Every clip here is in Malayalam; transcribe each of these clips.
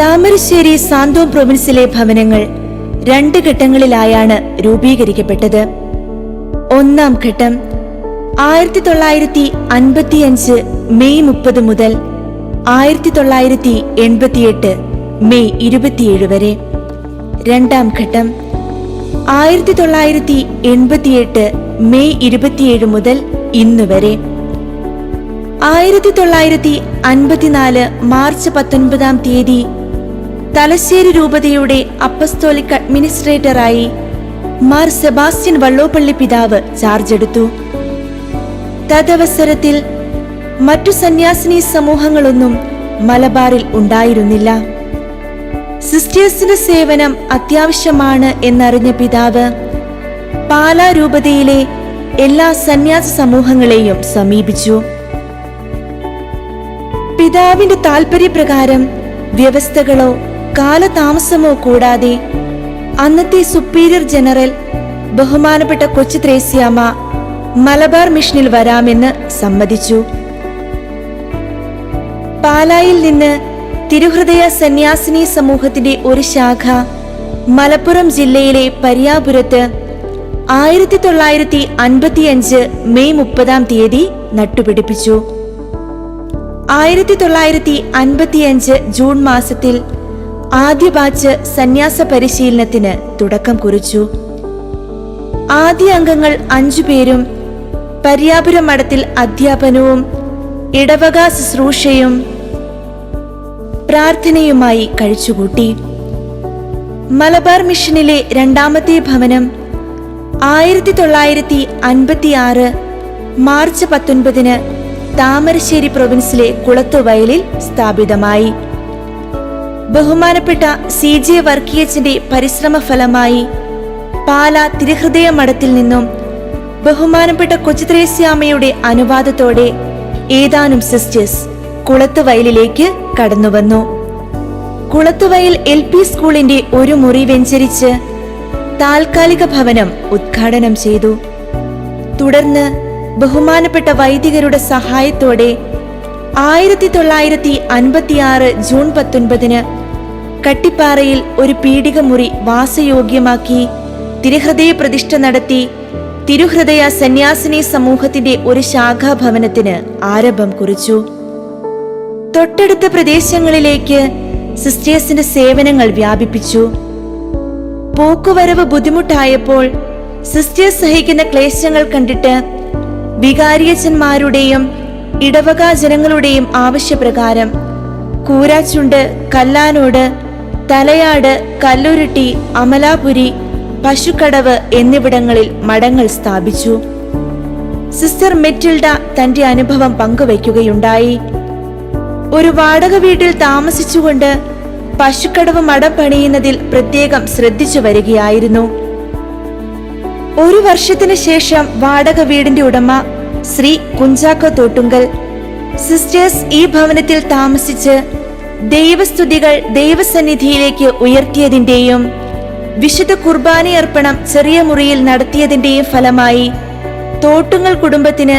താമരശ്ശേരി സാന്തോം പ്രൊവിൻസിലെ ഭവനങ്ങൾ രണ്ട് ഘട്ടങ്ങളിലായാണ് രൂപീകരിക്കപ്പെട്ടത്. ഒന്നാം ഘട്ടം ആയിരത്തി തൊള്ളായിരത്തി അൻപത്തിയഞ്ച് മെയ് മുപ്പത് മുതൽ ആയിരത്തി തൊള്ളായിരത്തി എൺപത്തിയെട്ട് മെയ് ഇരുപത്തിയേഴ് വരെ. രണ്ടാം ഘട്ടം ആയിരത്തി തൊള്ളായിരത്തി എൺപത്തിയെട്ട് മെയ് ഇരുപത്തിയേഴ് മുതൽ ഇന്നുവരെ ആയിരത്തി തൊള്ളായിരത്തി അൻപത്തിനാല് മാർച്ച് പത്തൊൻപതാം തീയതി തലശ്ശേരി രൂപതയുടെ അപ്പസ്തോലിക് അഡ്മിനിസ്ട്രേറ്ററായി മാർ സെബാസ്റ്റ്യൻ വള്ളോപ്പള്ളി പിതാവ് ചാർജ് എടുത്തു. തദവസരത്തിൽ മറ്റു സന്യാസിനി സമൂഹങ്ങളൊന്നും മലബാറിൽ ഉണ്ടായിരുന്നില്ല. സിസ്റ്റേഴ്സിന്റെ സേവനം അത്യാവശ്യമാണ് എന്നറിഞ്ഞ പിതാവ് പാലാ രൂപതയിലെ എല്ലാ സന്യാസ സമൂഹങ്ങളെയും സമീപിച്ചു. പിതാവിന്റെ താൽപര്യപ്രകാരം വ്യവസ്ഥകളോ കാലതാമസമോ കൂടാതെ അന്നത്തെ സുപ്പീരിയർ ജനറൽ ബഹുമാനപ്പെട്ട കൊച്ചു ത്രേസ്യാമ്മ മലബാർ മിഷനിൽ വരാമെന്ന് സമ്മതിച്ചു. പാലായിൽ നിന്ന് തിരുഹൃദയ സന്യാസിനി സമൂഹത്തിന്റെ ഒരു ശാഖ മലപ്പുറം ജില്ലയിലെ പരിയാപുരത്ത് ആയിരത്തി തൊള്ളായിരത്തി അൻപത്തിയഞ്ച് മെയ് മുപ്പതാം തീയതി നട്ടുപിടിപ്പിച്ചു. ആയിരത്തി തൊള്ളായിരത്തി അൻപത്തിയഞ്ച് ജൂൺ മാസത്തിൽ ആദ്യ ബാച്ച് സന്യാസ പരിശീലനത്തിന് തുടക്കം കുറിച്ചു. ആദ്യ അംഗങ്ങൾ അഞ്ചുപേരും പര്യാപുരം മഠത്തിൽ അധ്യാപനവും ഇടവക ശുശ്രൂഷയും പ്രാർത്ഥനയുമായി കഴിച്ചുകൂട്ടി. മലബാർ മിഷനിലെ രണ്ടാമത്തെ ഭവനം ആയിരത്തി തൊള്ളായിരത്തി അൻപത്തിയാറ് മാർച്ച് പത്തൊൻപതിന് താമരശ്ശേരി പ്രൊവിൻസിലെ കുളത്തുവയലിൽ സ്ഥാപിതമായി. ബഹുമാനപ്പെട്ട സി ജെ വർക്കിയച്ചിന്റെ പരിശ്രമ ഫലമായി പാല തിരുഹൃദയ മഠത്തിൽ നിന്നും ബഹുമാനപ്പെട്ട കൊച്ചുത്രേസ്യാമയുടെ അനുവാദത്തോടെ ഏതാനും സിസ്റ്റേഴ്സ് കുളത്തുവയലിലേക്ക് കടന്നുവന്നു. കുളത്തുവയൽ എൽ പി സ്കൂളിന്റെ ഒരു മുറി വെഞ്ചരിച്ച് താൽക്കാലിക ഭവനം ഉദ്ഘാടനം ചെയ്തു. തുടർന്ന് ബഹുമാനപ്പെട്ട വൈദികരുടെ സഹായത്തോടെ ആയിരത്തി തൊള്ളായിരത്തി അൻപത്തിയാറ് ജൂൺ പത്തൊൻപതിന് കട്ടിപ്പാറയിൽ ഒരു പീഡിക മുറി വാസയോഗ്യമാക്കി തിരുഹൃദയ പ്രതിഷ്ഠ നടത്തി തിരുഹൃദയ സന്യാസിനി സമൂഹത്തിന്റെ ഒരു ശാഖാഭവനത്തിന് ആരംഭം കുറിച്ചു. തൊട്ടടുത്ത പ്രദേശങ്ങളിലേക്ക് സിസ്റ്റേഴ്സിന്റെ സേവനങ്ങൾ വ്യാപിപ്പിച്ചു. പോക്കുവരവ് ബുദ്ധിമുട്ടായപ്പോൾ സിസ്റ്റേഴ്സ് സഹിക്കുന്ന ക്ലേശങ്ങൾ കണ്ടിട്ട് വികാരിയച്ചന്മാരുടെയും ഇടവകാ ജനങ്ങളുടെയും ആവശ്യപ്രകാരം കൂരാച്ചുണ്ട് കല്ലാനോട് തലയാട് കല്ലുരുട്ടി അമലാപുരി പശുക്കടവ് എന്നിവിടങ്ങളിൽ മഠങ്ങൾ സ്ഥാപിച്ചു. സിസ്റ്റർ മെറ്റിൽഡ തന്റെ അനുഭവം പങ്കുവയ്ക്കുകയുണ്ടായി. ഒരു വാടക വീട്ടിൽ താമസിച്ചുകൊണ്ട് പശുക്കടവ് മഠം പണിയുന്നതിൽ പ്രത്യേകം ശ്രദ്ധിച്ചു വരികയായിരുന്നു. ഒരു വർഷത്തിന് ശേഷം വാടക വീടിന്റെ ഉടമ ശ്രീ കുഞ്ചാക്കോ തോട്ടുങ്കൽ സിസ്റ്റേഴ്സ് ഈ ഭവനത്തിൽ താമസിച്ച് ദൈവസ്തുതികൾ ദൈവസന്നിധിയിലേക്ക് ഉയർത്തിയതിന്റെയും വിശുദ്ധ കുർബാനയർപ്പണം ചെറിയ മുറിയിൽ നടത്തിയതിന്റെയും ഫലമായി തോട്ടുങ്ങൽ കുടുംബത്തിന്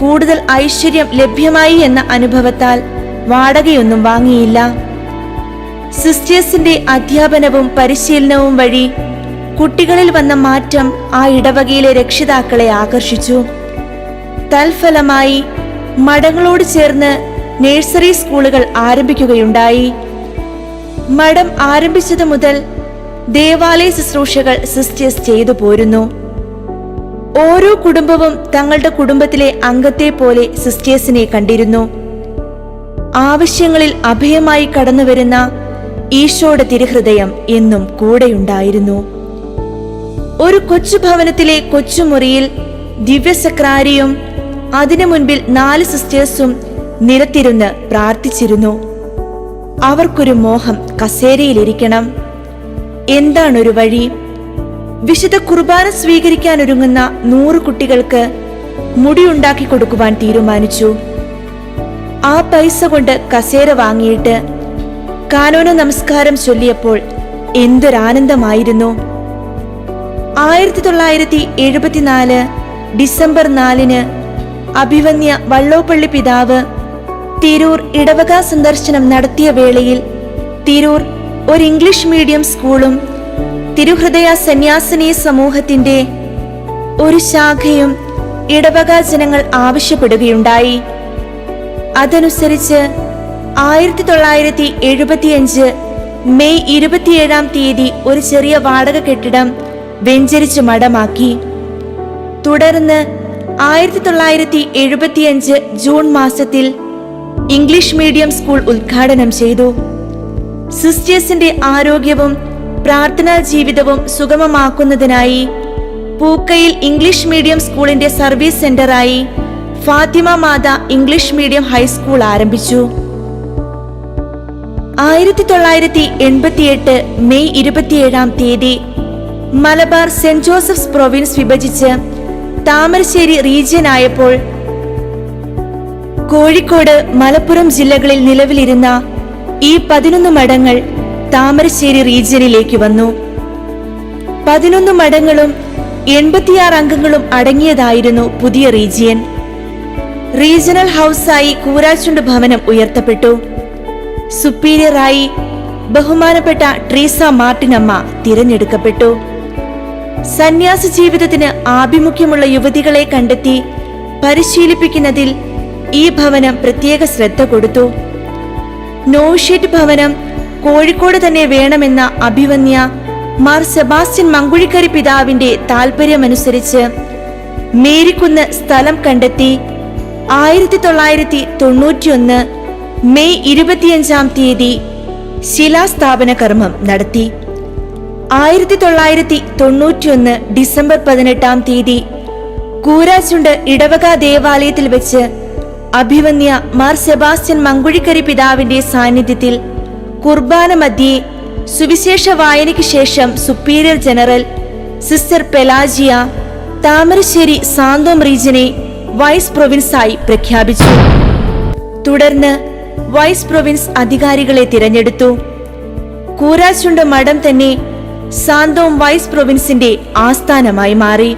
കൂടുതൽ ഐശ്വര്യം ലഭ്യമായി എന്ന അനുഭവത്താൽ വാടകയൊന്നും വാങ്ങിയില്ല. സിസ്റ്റേഴ്സിന്റെ അധ്യാപനവും പരിശീലനവും വഴി കുട്ടികളിൽ വന്ന മാറ്റം ആ ഇടവകയിലെ രക്ഷിതാക്കളെ ആകർഷിച്ചു. തൽഫലമായി മഠങ്ങളോട് ചേർന്ന് നഴ്സറി സ്കൂളുകൾ ആരംഭിക്കുകയുണ്ടായി. മഠം ആരംഭിച്ചതു മുതൽ ദേവാലയ ശുശ്രൂഷകൾ സിസ്റ്റേഴ്സ് ചെയ്തു പോരുന്നു. ഓരോ കുടുംബവും തങ്ങളുടെ കുടുംബത്തിലെ അംഗത്തെ പോലെ സിസ്റ്റേഴ്സിനെ കണ്ടിരുന്നു. ആവശ്യങ്ങളിൽ അഭയമായി കടന്നുവരുന്ന ഈശോയുടെ തിരുഹൃദയം എന്നും കൂടെയുണ്ടായിരുന്നു. ഒരു കൊച്ചു ഭവനത്തിലെ കൊച്ചുമുറിയിൽ ദിവ്യസക്രാരിയും അതിനു മുൻപിൽ നാല് സിസ്റ്റേഴ്സും നിലത്തിരുന്ന് പ്രാർത്ഥിച്ചിരുന്നു. അവർക്കൊരു മോഹം കസേരയിലിരിക്കണം. എന്താണൊരു വഴി? വിശുദ്ധ കുർബാന സ്വീകരിക്കാൻ ഒരുങ്ങുന്ന നൂറ് കുട്ടികൾക്ക് മുടിയുണ്ടാക്കി കൊടുക്കുവാൻ തീരുമാനിച്ചു. ആ പൈസ കൊണ്ട് കസേര വാങ്ങിയിട്ട് കാനോന നമസ്കാരം ചൊല്ലിയപ്പോൾ എന്തൊരാനന്ദമായിരുന്നു. ആയിരത്തി തൊള്ളായിരത്തി എഴുപത്തിനാല് ഡിസംബർ നാലിന് അഭിവന്യ വള്ളോപ്പള്ളി പിതാവ് തിരൂർ ഇടവക സന്ദർശനം നടത്തിയ വേളയിൽ തിരൂർ ഒരു ഇംഗ്ലീഷ് മീഡിയം സ്കൂളും തിരുഹൃദയ സന്യാസിനി സമൂഹത്തിന്റെ ഒരു ശാഖയും ഇടവക ജനങ്ങൾ ആവശ്യപ്പെടുകയുണ്ടായി. അതനുസരിച്ച് ആയിരത്തി തൊള്ളായിരത്തി എഴുപത്തിയഞ്ച് മെയ് ഇരുപത്തിയേഴാം തീയതി ഒരു ചെറിയ വാടക കെട്ടിടം വെഞ്ചരിച്ച് മടമാക്കി തുടർന്ന് ആയിരത്തി തൊള്ളായിരത്തി എഴുപത്തിയഞ്ച് ജൂൺ മാസത്തിൽ ഇംഗ്ലീഷ് മീഡിയം സ്കൂൾ ഉദ്ഘാടനം ചെയ്തു. സിസ്റ്റേഴ്സിന്റെ ആരോഗ്യവും പ്രാർത്ഥനാ ജീവിതവും സുഗമമാക്കുന്നതിനായി പൂക്കയിൽ ഇംഗ്ലീഷ് മീഡിയം സ്കൂളിന്റെ service സെന്ററായി Fatima Mata English medium high school ആരംഭിച്ചു. ആയിരത്തി തൊള്ളായിരത്തി എൺപത്തിയെട്ട് മെയ് ഇരുപത്തിയേഴാം തീയതി മലബാർ സെന്റ് ജോസഫ്സ് പ്രൊവിൻസ് വിഭജിച്ച് താമരശ്ശേരി റീജിയൻ ആയപ്പോൾ കോഴിക്കോട് മലപ്പുറം ജില്ലകളിൽ നിലവിലിരുന്ന ഈ പതിനൊന്ന് മഠങ്ങൾ താമരശ്ശേരി റീജിയനിലേക്ക് വന്നു. പതിനൊന്ന് മഠങ്ങളും എൺപത്തിയാറ് അംഗങ്ങളും അടങ്ങിയതായിരുന്നു പുതിയ റീജിയൻ. റീജിയണൽ ഹൗസായി കൂരാച്ചുണ്ട് ഭവനം ഉയർത്തപ്പെട്ടു. സുപ്പീരിയറായി ബഹുമാനപ്പെട്ട ട്രീസ മാർട്ടിനമ്മ തിരഞ്ഞെടുക്കപ്പെട്ടു. സന്യാസ ജീവിതത്തിന് ആഭിമുഖ്യമുള്ള യുവതികളെ കണ്ടെത്തി പരിശീലിപ്പിക്കുന്നതിൽ ഈ ഭവനം പ്രത്യേക ശ്രദ്ധ കൊടുത്തു. നോഷെറ്റ് ഭവനം കോഴിക്കോട് തന്നെ വേണമെന്ന അഭിവന്യ മാർ സെബാസ്റ്റ്യൻ മങ്കുഴിക്കരി പിതാവിന്റെ താൽപര്യമനുസരിച്ച് മേരിക്കുന്ന് സ്ഥലം കണ്ടെത്തി ആയിരത്തി തൊള്ളായിരത്തി തൊണ്ണൂറ്റിയൊന്ന് മെയ് ഇരുപത്തിയഞ്ചാം തീയതി ശിലാസ്ഥാപന കർമ്മം നടത്തി. ആയിരത്തി തൊള്ളായിരത്തി തൊണ്ണൂറ്റിയൊന്ന് ഡിസംബർ പതിനെട്ടാം തീയതി കൂരാച്ചുണ്ട് ഇടവക ദേവാലയത്തിൽ വെച്ച് അഭിവന്യ മാർ സെബാസ്റ്റ്യൻ മങ്കുഴിക്കരി പിതാവിന്റെ സാന്നിധ്യത്തിൽ കുർബാന മധ്യേ സുവിശേഷ വായനയ്ക്ക് ശേഷം superior general sister Pelagia Thamarassery Santhome റീജിയനെ vice പ്രൊവിൻസായി പ്രഖ്യാപിച്ചു. തുടർന്ന് വൈസ് പ്രൊവിൻസ് അധികാരികളെ തിരഞ്ഞെടുത്തു. കൂരാച്ചുണ്ട് മഠം തന്നെ സാന്തോം വൈസ് പ്രൊവിൻസിന്റെ ആസ്ഥാനമായി മാറി.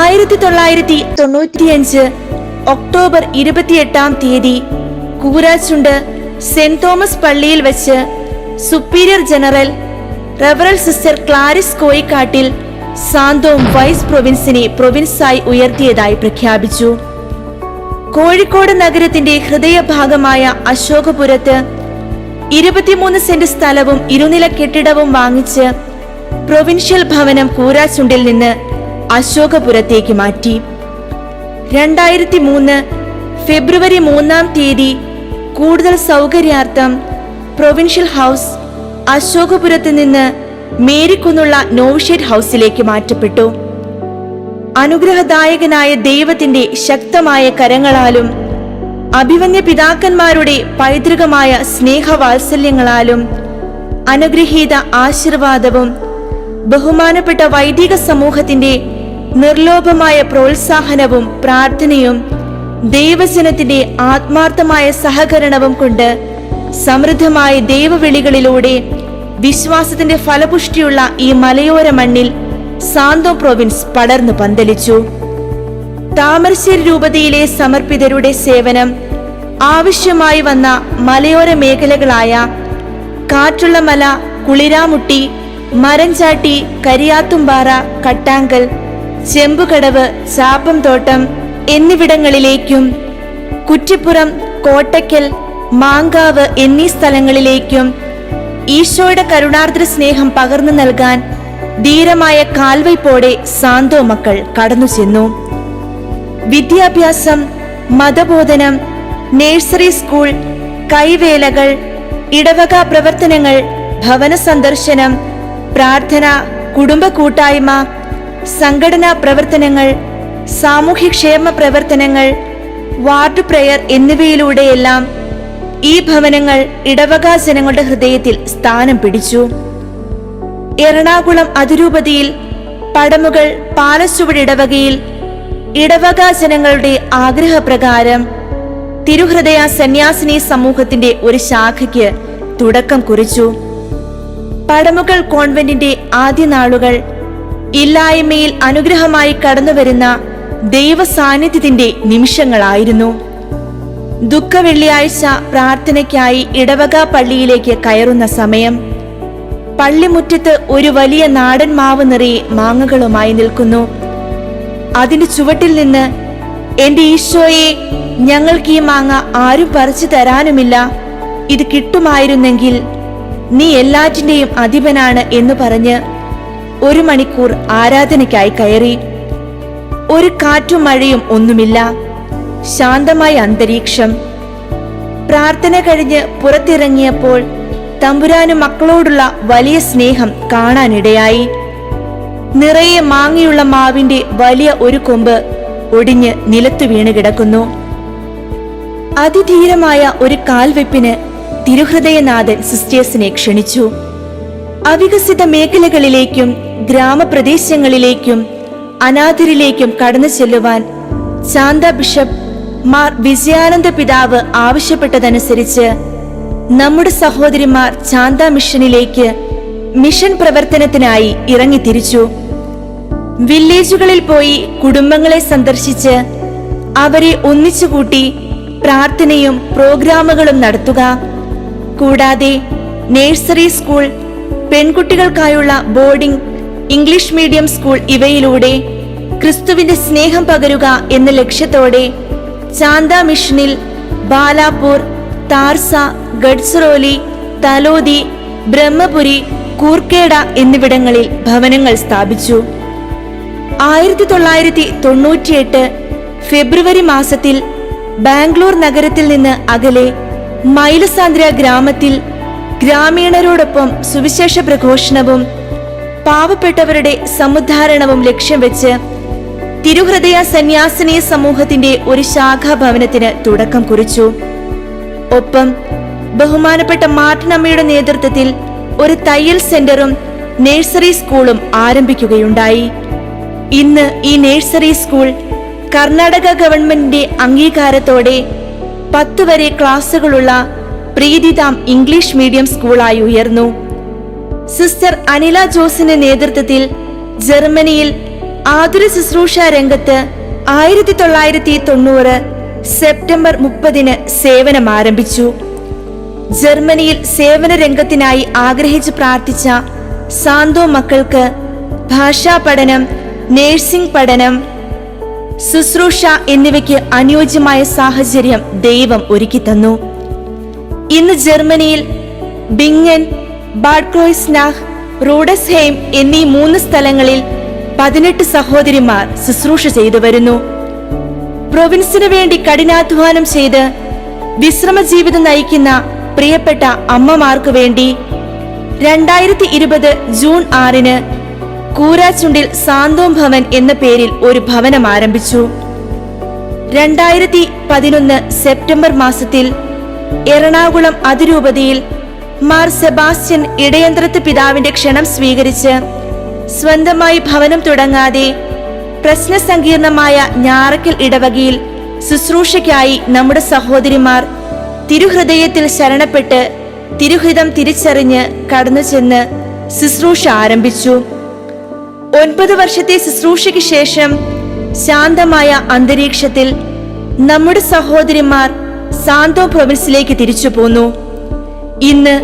ആയിരത്തി തൊള്ളായിരത്തി തൊണ്ണൂറ്റിയഞ്ച് ഒക്ടോബർ ഇരുപത്തിയെട്ടാം തീയതി കൂരാച്ചുണ്ട് സെന്റ് തോമസ് പള്ളിയിൽ വെച്ച് superior general റവറൽ sister Claris Koikattil Santhome vice പ്രൊവിൻസിനെ പ്രൊവിൻസായി ഉയർത്തിയതായി പ്രഖ്യാപിച്ചു. കോഴിക്കോട് നഗരത്തിന്റെ ഹൃദയഭാഗമായ അശോകപുരത്ത് ഇരുപത്തിമൂന്ന് സെന്റ് സ്ഥലവും ഇരുനില കെട്ടിടവും വാങ്ങിച്ച് പ്രൊവിൻഷ്യൽ ഭവനം കൂരാച്ചുണ്ടിൽ നിന്ന് അശോകപുരത്തേക്ക് മാറ്റി. രണ്ടായിരത്തി മൂന്ന് ഫെബ്രുവരി മൂന്നാം തീയതി കൂടുതൽ സൗകര്യാർത്ഥം പ്രൊവിൻഷ്യൽ ഹൗസ് അശോകപുരത്ത് നിന്ന് മേരിക്കുന്നുള്ള നോവിഷേറ്റ് ഹൗസിലേക്ക് മാറ്റപ്പെട്ടു. അനുഗ്രഹദായകനായ ദൈവത്തിന്റെ ശക്തമായ കരങ്ങളാലും അഭിമന്യ പിതാക്കന്മാരുടെ പൈതൃകമായ സ്നേഹവാത്സല്യങ്ങളാലും അനുഗ്രഹീത ആശീർവാദവും ബഹുമാനപ്പെട്ട വൈദിക സമൂഹത്തിന്റെ നിർലോഭമായ പ്രോത്സാഹനവും പ്രാർത്ഥനയും ദൈവജനത്തിന്റെ ആത്മാർത്ഥമായ സഹകരണവും കൊണ്ട് സമൃദ്ധമായ ദൈവവിളികളിലൂടെ വിശ്വാസത്തിന്റെ ഫലപുഷ്ടിയുള്ള ഈ മലയോര മണ്ണിൽ സാന്തോ പ്രൊവിൻസ് പടർന്നു പന്തലിച്ചു. താമരശ്ശേരി രൂപതയിലെ സമർപ്പിതരുടെ സേവനം ആവശ്യമായി വന്ന മലയോര മേഖലകളായ കാറ്റുള്ള മല കുളിരാമുട്ടി മരഞ്ചാട്ടി കരിയാത്തുംപാറ കട്ടാങ്കൽ ചെമ്പുകടവ് ചാപ്പംതോട്ടം എന്നിവിടങ്ങളിലേക്കും കുറ്റിപ്പുറം കോട്ടയ്ക്കൽ മാങ്കാവ് എന്നീ സ്ഥലങ്ങളിലേക്കും ഈശോയുടെ കരുണാർദ്ര സ്നേഹം പകർന്നു നൽകാൻ ധീരമായ കാൽവയ്പോടെ സാന്തോ മക്കൾ കടന്നു ചെന്നു വിദ്യാഭ്യാസം മതബോധനം നേഴ്സറി സ്കൂൾ കൈവേലകൾ ഇടവക പ്രവർത്തനങ്ങൾ ഭവന സന്ദർശനം പ്രാർത്ഥന കുടുംബ കൂട്ടായ്മ സംഘടനാ പ്രവർത്തനങ്ങൾ സാമൂഹ്യക്ഷേമ പ്രവർത്തനങ്ങൾ വാർഡ് പ്രയർ എന്നിവയിലൂടെയെല്ലാം ഈ ഭവനങ്ങൾ ഇടവക ജനങ്ങളുടെ ഹൃദയത്തിൽ സ്ഥാനം പിടിച്ചു. എറണാകുളം അതിരൂപതയിൽ പടമുകൾ പാലച്ചുവട് ഇടവകയിൽ ഇടവക ജനങ്ങളുടെ ആഗ്രഹപ്രകാരം തിരുഹൃദയ സന്യാസിനി സമൂഹത്തിന്റെ ഒരു ശാഖയ്ക്ക് തുടക്കം കുറിച്ചു. പടമുകൾ കോൺവെന്റിന്റെ ആദ്യ നാളുകൾ ഇല്ലായ്മയിൽ അനുഗ്രഹമായി കടന്നുവരുന്ന ദൈവ സാന്നിധ്യത്തിന്റെ നിമിഷങ്ങളായിരുന്നു. ദുഃഖ വെള്ളിയാഴ്ച പ്രാർത്ഥനയ്ക്കായി ഇടവക പള്ളിയിലേക്ക് കയറുന്ന സമയം. പള്ളിമുറ്റത്ത് ഒരു വലിയ നാടൻ മാവ് നിറയെ മാങ്ങകളുമായി നിൽക്കുന്നു. അതിന്റെ ചുവട്ടിൽ നിന്ന് എന്റെ ഈശോയെ ഞങ്ങൾക്ക് ഈ മാങ്ങ ആരും പറിച്ചു തരാനുമില്ല. ഇത് കിട്ടുമായിരുന്നെങ്കിൽ നീ എല്ലാറ്റിന്റെയും അധിപനാണ് എന്ന് പറഞ്ഞ് ഒരു മണിക്കൂർ ആരാധനയ്ക്കായി കയറി. ഒരു കാറ്റും മഴയും ഒന്നുമില്ല. ശാന്തമായ അന്തരീക്ഷം. പ്രാർത്ഥന കഴിഞ്ഞ് പുറത്തിറങ്ങിയപ്പോൾ തമ്പുരാനും മക്കളോടുള്ള വലിയ സ്നേഹം കാണാനിടയായി. നിറയെ മാങ്ങിയുള്ള മാവിന്റെ വലിയ ഒരു കൊമ്പ് ഒടിഞ്ഞ് നിലത്തു വീണ് കിടക്കുന്നു. അതിധീരമായ ഒരു കാൽവെപ്പിന് തിരുഹൃദയനാഥൻ സിസ്റ്റേഴ്സിനെ ക്ഷണിച്ചു. അവികസിത മേഖലകളിലേക്കും ഗ്രാമപ്രദേശങ്ങളിലേക്കും അനാഥരിലേക്കും കടന്നു ചെല്ലുവാൻ ശാന്ത ബിഷപ്പ് മാർ വിജയാനന്ദ പിതാവ് ആവശ്യപ്പെട്ടതനുസരിച്ച് നമ്മുടെ സഹോദരിമാർ ചാന്ത മിഷനിലേക്ക് മിഷൻ പ്രവർത്തനത്തിനായി ഇറങ്ങി തിരിച്ചു. വില്ലേജുകളിൽ പോയി കുടുംബങ്ങളെ സന്ദർശിച്ച് അവരെ ഒന്നിച്ചുകൂട്ടി പ്രാർത്ഥനയും പ്രോഗ്രാമുകളും നടത്തുക. കൂടാതെ നേഴ്സറി സ്കൂൾ പെൺകുട്ടികൾക്കായുള്ള ബോർഡിംഗ് ഇംഗ്ലീഷ് മീഡിയം സ്കൂൾ ഇവയിലൂടെ ക്രിസ്തുവിന്റെ സ്നേഹം പകരുക എന്ന ലക്ഷ്യത്തോടെ ചാന്ത മിഷനിൽ ബാലാപൂർ താർസ ഗഡ്സ്രോലി തലോദി ബ്രഹ്മപുരി കൂർക്കേട എന്നിവിടങ്ങളിൽ ഭവനങ്ങൾ സ്ഥാപിച്ചു. ആയിരത്തി തൊള്ളായിരത്തി തൊണ്ണൂറ്റിയെട്ട് ഫെബ്രുവരി മാസത്തിൽ ബാംഗ്ലൂർ നഗരത്തിൽ നിന്ന് അകലെ മൈലസാന്ദ്ര ഗ്രാമത്തിൽ ഗ്രാമീണരോടൊപ്പം സുവിശേഷ പ്രഘോഷണവും പാവപ്പെട്ടവരുടെ സമുദ്ധാരണവും ലക്ഷ്യം വെച്ച് തിരുഹൃദയ സന്യാസിനി സമൂഹത്തിന്റെ ഒരു ശാഖാഭവനത്തിന് തുടക്കം കുറിച്ചു. ഒപ്പം ബഹുമാനപ്പെട്ട മാർട്ടിനമ്മയുടെ നേതൃത്വത്തിൽ ഒരു തയ്യൽ സെന്ററും നഴ്സറി സ്കൂളും ആരംഭിക്കുകയുണ്ടായി. ഇന്ന് ഈ നഴ്സറി സ്കൂൾ കർണാടക ഗവൺമെന്റിന്റെ അംഗീകാരത്തോടെ പത്ത് വരെ ക്ലാസുകളുള്ള പ്രീതിതാം ഇംഗ്ലീഷ് മീഡിയം സ്കൂളായി ഉയർന്നു. സിസ്റ്റർ അനില ജോസിന്റെ നേതൃത്വത്തിൽ ജർമ്മനിയിൽ ആതുര ശുശ്രൂഷ രംഗത്ത് ആയിരത്തി തൊള്ളായിരത്തി തൊണ്ണൂറ് സെപ്റ്റംബർ മുപ്പതിന് സേവനം ആരംഭിച്ചു. ജർമ്മനിയിൽ സേവന രംഗത്തിനായി ആഗ്രഹിച്ച് പ്രാർത്ഥിച്ച സാന്തോ മക്കൾക്ക് ഭാഷാ പഠനം നേഴ്സിംഗ് പഠനം ശുശ്രൂഷ എന്നിവയ്ക്ക് അനുയോജ്യമായ സാഹചര്യം ദൈവം ഒരുക്കി തന്നു ഇന്ന് ജർമ്മനിയിൽ ബിങ്ങൻ ബാഡ്ക്രോയ്സ്നാഹ് റൂഡസ്ഹെയിം എന്നീ മൂന്ന് സ്ഥലങ്ങളിൽ പതിനെട്ട് സഹോദരിമാർ ശുശ്രൂഷ ചെയ്തു വരുന്നു. പ്രൊവിൻസിനു വേണ്ടി കഠിനാധ്വാനം ചെയ്ത് വിശ്രമ ജീവിതം നയിക്കുന്ന പ്രിയപ്പെട്ട അമ്മമാർക്ക് വേണ്ടി രണ്ടായിരത്തി ഇരുപത് ജൂൺ ആറിന് കൂരാച്ചുണ്ടിൽ സാന്തോം ഭവൻ എന്ന പേരിൽ ഒരു ഭവനം ആരംഭിച്ചു. രണ്ടായിരത്തി പതിനൊന്ന് സെപ്റ്റംബർ മാസത്തിൽ എറണാകുളം അതിരൂപതയിൽ മാർ സെബാസ്റ്റ്യൻ ഇടയന്ത്രത്ത് പിതാവിന്റെ ക്ഷണം സ്വീകരിച്ച് സ്വന്തമായി ഭവനം തുടങ്ങാതെ പ്രശ്ന സങ്കീർണമായ ഞാറക്കൽ ഇടവകയിൽ ശുശ്രൂഷയ്ക്കായി നമ്മുടെ സഹോദരിമാർ തിരുഹൃദയത്തിൽ ശരണപ്പെട്ട് തിരുഹിതം തിരിച്ചറിഞ്ഞ് കടന്നു ചെന്ന് ശുശ്രൂഷ ആരംഭിച്ചു. ഒൻപത് വർഷത്തെ ശുശ്രൂഷയ്ക്ക് ശേഷം ശാന്തമായ അന്തരീക്ഷത്തിൽ നമ്മുടെ സഹോദരിമാർ സാന്തോം പ്രൊവിൻസിലേക്ക് തിരിച്ചു പോന്നു. ഇന്ന്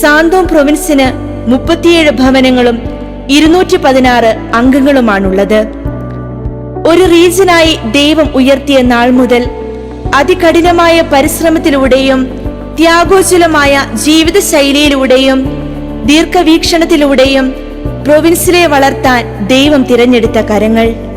സാന്തോ പ്രൊവിൻസിന് മുപ്പത്തിയേഴ് ഭവനങ്ങളും ഇരുന്നൂറ്റി പതിനാറ് അംഗങ്ങളുമാണുള്ളത്. ഒരു റീജനായി ദൈവം ഉയർത്തിയ നാൾ മുതൽ അതികഠിനമായ പരിശ്രമത്തിലൂടെയും ത്യാഗോജ്വലമായ ജീവിതശൈലിയിലൂടെയും ദീർഘവീക്ഷണത്തിലൂടെയും പ്രൊവിൻസിലെ വളർത്താൻ ദൈവം തിരഞ്ഞെടുത്ത കരങ്ങൾ.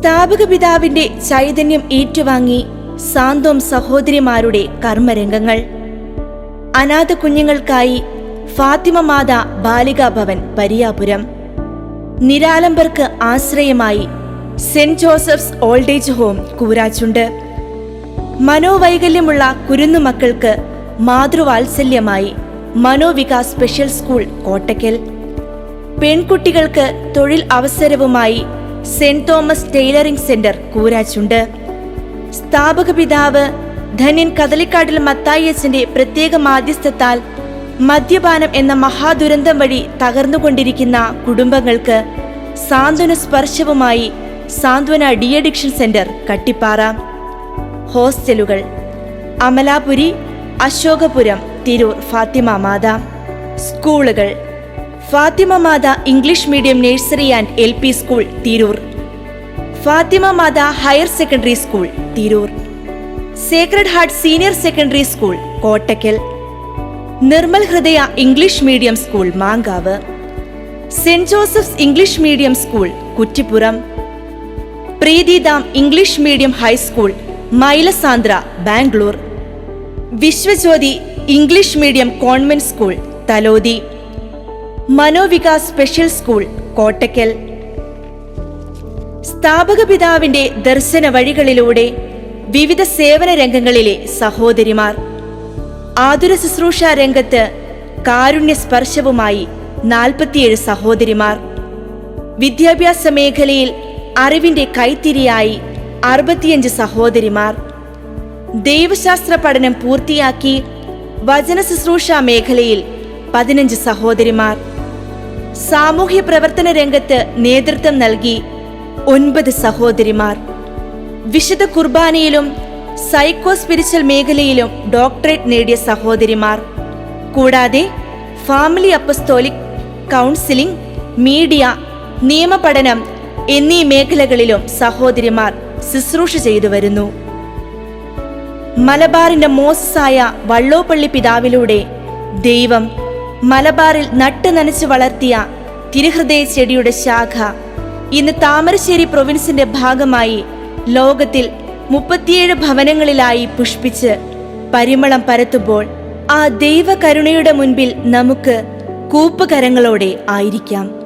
സ്ഥാപക പിതാവിന്റെ ചൈതന്യം ഏറ്റുവാങ്ങി സാന്തോം സഹോദരിമാരുടെ കർമ്മരംഗങ്ങൾ. അനാഥ കുഞ്ഞുങ്ങൾക്കായി ഫാത്തിമ മാത ബാലികാഭവൻ പരിയാപുരം. നിരാലംബർക്ക് ആശ്രയമായി saint Joseph's old age home Koorachundu. മനോവൈകല്യമുള്ള കുരുന്നുമക്കൾക്ക് മാതൃവാത്സല്യമായി മനോവികാസ് സ്പെഷ്യൽ സ്കൂൾ കോട്ടയ്ക്കൽ. പെൺകുട്ടികൾക്ക് തൊഴിൽ അവസരവുമായി saint Thomas tailoring centre Koorachundu. സ്ഥാപക പിതാവ് ധന്യൻ കദളിക്കാട്ടിൽ മത്തായിയച്ചന്റെ പ്രത്യേക മാധ്യസ്ഥത്താൽ മദ്യപാനം എന്ന മഹാദുരന്തം വഴി തകർന്നുകൊണ്ടിരിക്കുന്ന കുടുംബങ്ങൾക്ക് സാന്ത്വന സ്പർശവുമായി സാന്ത്വന ഡി അഡിക്ഷൻ സെന്റർ കട്ടിപ്പാറ. ഹോസ്റ്റലുകൾ അമലാപുരി അശോകപുരം തിരൂർ ഫാത്തിമ മാത. സ്കൂളുകൾ Fatima Mata English medium nursery and L P school Tirur. Fatima Mata higher secondary school Tirur. Sacred heart senior secondary school Kottakkal. Nirmal Hridaya English medium school Mankavu. Saint Joseph's English medium school Kuttippuram. Preethidham English medium high school Mylasandra Bangalore. Vishwajyothi English medium convent school Talodhi Manovikas special school Kottakkal. സ്ഥാപക പിതാവിന്റെ ദർശന വഴികളിലൂടെ വിവിധ സേവന രംഗങ്ങളിലെ സഹോദരിമാർ ആതുര ശുശ്രൂഷ രംഗത്ത് കാരുണ്യ സ്പർശവുമായി നാൽപ്പത്തിയേഴ് സഹോദരിമാർ. വിദ്യാഭ്യാസ മേഖലയിൽ അറിവിന്റെ കൈത്തിരിയായി അറുപത്തിയഞ്ച് സഹോദരിമാർ. ദൈവശാസ്ത്ര പഠനം പൂർത്തിയാക്കി വചന ശുശ്രൂഷ മേഖലയിൽ പതിനഞ്ച് സഹോദരിമാർ. സാമൂഹ്യ പ്രവർത്തന രംഗത്ത് നേതൃത്വം നൽകി ഒൻപത് സഹോദരിമാർ. വിശുദ്ധ കുർബാനയിലും സൈക്കോ സ്പിരിച്വൽ മേഖലയിലും ഡോക്ടറേറ്റ് നേടിയ സഹോദരിമാർ. കൂടാതെ ഫാമിലി അപ്പസ്തോലിക് കൗൺസിലിംഗ് മീഡിയ നിയമപഠനം എന്നീ മേഖലകളിലും സഹോദരിമാർ ശുശ്രൂഷ ചെയ്തു വരുന്നു. മലബാറിന്റെ മോസസായ വള്ളോപ്പള്ളി പിതാവിലൂടെ ദൈവം മലബാറിൽ നട്ടു നനച്ചു വളർത്തിയ തിരുഹൃദയ ചെടിയുടെ ശാഖ. ഇന്ന് താമരശ്ശേരി പ്രൊവിൻസിന്റെ ഭാഗമായി ലോകത്തിൽ മുപ്പത്തിയേഴ് ഭവനങ്ങളിലായി പുഷ്പിച്ച് പരിമളം പരത്തുമ്പോൾ ആ ദൈവകരുണയുടെ മുൻപിൽ നമുക്ക് കൂപ്പുകരങ്ങളോടെ ആയിരിക്കാം.